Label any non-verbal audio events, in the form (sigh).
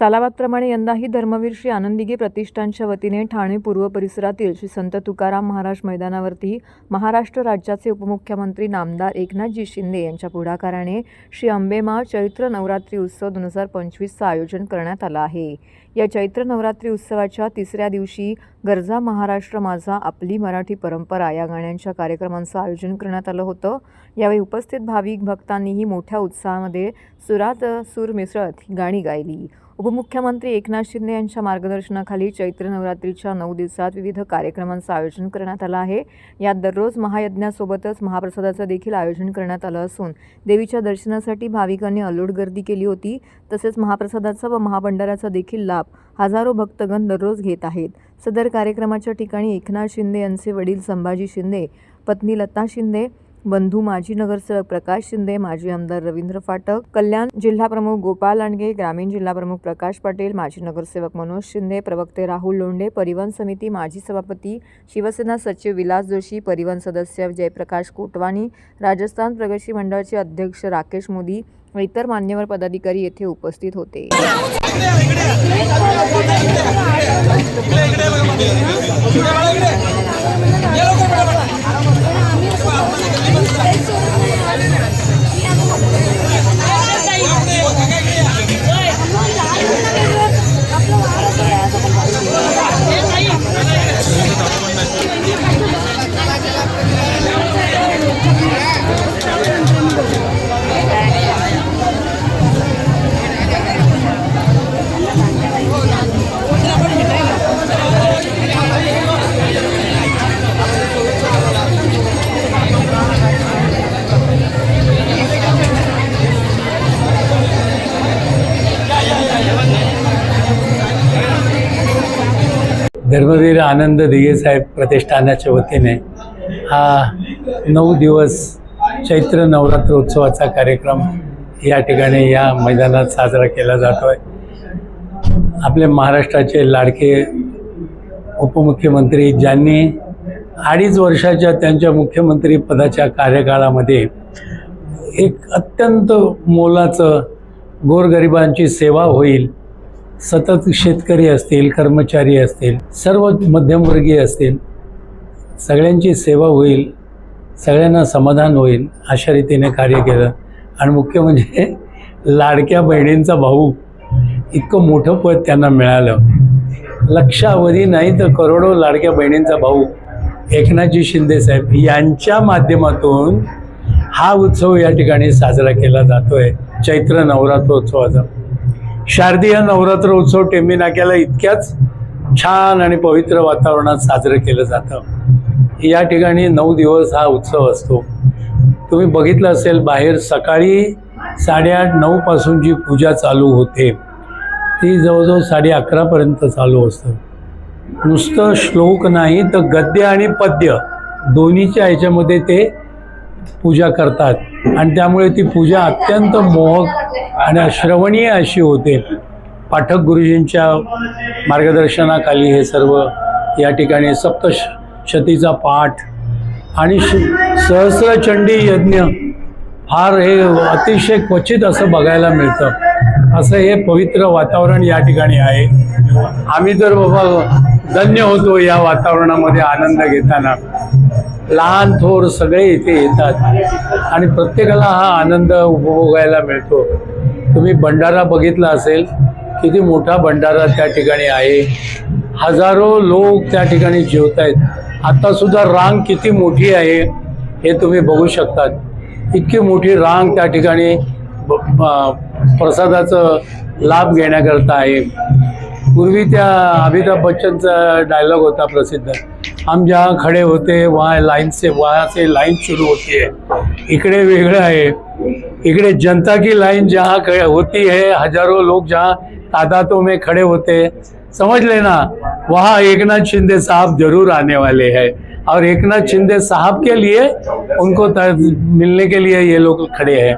सालाबादप्रमाणे यंदाही धर्मवीर श्री आनंदिगे प्रतिष्ठानच्या वतीने ठाणे पूर्व परिसरातील श्री संत तुकाराम महाराज मैदानावरती महाराष्ट्र राज्याचे उपमुख्यमंत्री नामदार एकनाथजी शिंदे यांच्या पुढाकाराने श्री अंबेमा चैत्र नवरात्री उत्सव दोन हजार पंचवीसचं आयोजन करण्यात आलं आहे. या चैत्र नवरात्री उत्सवाच्या तिसऱ्या दिवशी गरजा महाराष्ट्र माझा आपली मराठी परंपरा या गाण्यांच्या कार्यक्रमांचं आयोजन करण्यात आलं होतं. यावेळी उपस्थित भाविक भक्तांनीही मोठ्या उत्साहामध्ये सुरात सूर मिसळत ही गाणी गायली. उपमुख्यमंत्री एकनाथ शिंदे यांच्या मार्गदर्शनाखाली चैत्र नवरात्रीच्या नऊ दिवसात विविध कार्यक्रमांचं आयोजन करण्यात आलं आहे. यात दररोज महायज्ञासोबतच महाप्रसादाचं देखील आयोजन करण्यात आलं असून देवीच्या दर्शनासाठी भाविकांनी अलोट गर्दी केली होती. तसेच महाप्रसादाचा व महाभंडाराचा देखील लाभ हजारो भक्तगण दररोज घेत आहेत. सदर कार्यक्रमाच्या ठिकाणी एकनाथ शिंदे यांचे वडील संभाजी शिंदे पत्नी लता शिंदे बंधू माजी नगरसेवक प्रकाश शिंदे माजी आमदार रवींद्र फाटक कल्याण जिल्हा प्रमुख गोपाल लांडगे ग्रामीण जिल्हा प्रमुख प्रकाश पाटील माजी नगरसेवक मनोज शिंदे प्रवक्ते राहुल लोंढे परिवहन समिती माजी सभापती शिवसेना सचिव विलास जोशी परिवहन सदस्य जयप्रकाश कोटवाणी राजस्थान प्रगती मंडळाचे अध्यक्ष राकेश मोदी व इतर मान्यवर पदाधिकारी येथे उपस्थित होते. धर्मवीर आनंद दिघे साहेब प्रतिष्ठानाच्या वतीने हा नऊ दिवस चैत्र नवरात्र उत्सवाचा कार्यक्रम या ठिकाणी या मैदानात साजरा केला जातो आहे आपले महाराष्ट्राचे लाडके उपमुख्यमंत्री ज्यांनी अडीच वर्षाच्या त्यांच्या मुख्यमंत्री पदाच्या कार्यकाळामध्ये एक अत्यंत मोलाचं गोरगरिबांची सेवा होईल सतत शेतकरी असतील कर्मचारी असतील सर्व मध्यमवर्गीय असतील सगळ्यांची सेवा होईल सगळ्यांना समाधान होईल अशा रीतीने कार्य केलं. आणि मुख्य म्हणजे (laughs) लाडक्या बहिणींचा भाऊ इतकं मोठं पद त्यांना मिळालं. लक्षावधी नाही तर करोडो लाडक्या बहिणींचा भाऊ एकनाथजी शिंदे साहेब यांच्या माध्यमातून हा उत्सव या ठिकाणी साजरा केला जातोय. चैत्र नवरात्रोत्सवाचा. शारदीय नवरात्र उत्सव टेंबी नाक्याला इतक्याच छान आणि पवित्र वातावरणात साजरं केलं जातं. या ठिकाणी नऊ दिवस हा उत्सव असतो. तुम्ही बघितलं असेल बाहेर सकाळी साडेआठ नऊपासून जी पूजा चालू होते ती जवळजवळ साडे अकरापर्यंत चालू असतं. नुसतं श्लोक नाही तर गद्य आणि पद्य दोन्हीच्या ह्याच्यामध्ये ते पूजा करतात. आणि त्यामुळे ती पूजा अत्यंत मोहक आणि श्रवणीय अशी होते. पाठक गुरुजींच्या मार्गदर्शनाखाली हे सर्व या ठिकाणी सप्तशतीचा पाठ आणि श सहस्रचंडी यज्ञ फार हे अतिशय क्वचित असं बघायला मिळतं. असं हे पवित्र वातावरण या ठिकाणी आहे. आम्ही तर बाबा धन्य होतो या वातावरणामध्ये आनंद घेताना. लहान थोर सगळे इथे येतात आणि प्रत्येकाला हा आनंद उपभोगायला मिळतो. तुम्ही भंडारा बघितला असेल किती मोठा भंडारा त्या ठिकाणी आहे. हजारो लोक त्या ठिकाणी जेवत आहेत आत्तासुद्धा रांग किती मोठी आहे हे तुम्ही बघू शकतात. इतकी मोठी रांग त्या ठिकाणी ब- प्रसादाचं लाभ घेण्याकरता आहे. पूर्वी त्या अमिताभ बच्चनचा डायलॉग होता प्रसिद्ध. हम जहाँ खडे होते वहाँ लाईनचे से वहाँ से लाइन शुरू होती आहे इकडे वेगळं आहे. इकडे जनता की लाइन जहाँ होती है, हज़ारों लोग जहाँ तादादों में खड़े होते हैं। समझ लेना, वहाँ एक नाथ शिंदे साहब ज़रूर आने वाले हैं और एक नाथ शिंदे साहब के लिए उनको मिलने के लिए ये लोग खड़े हैं।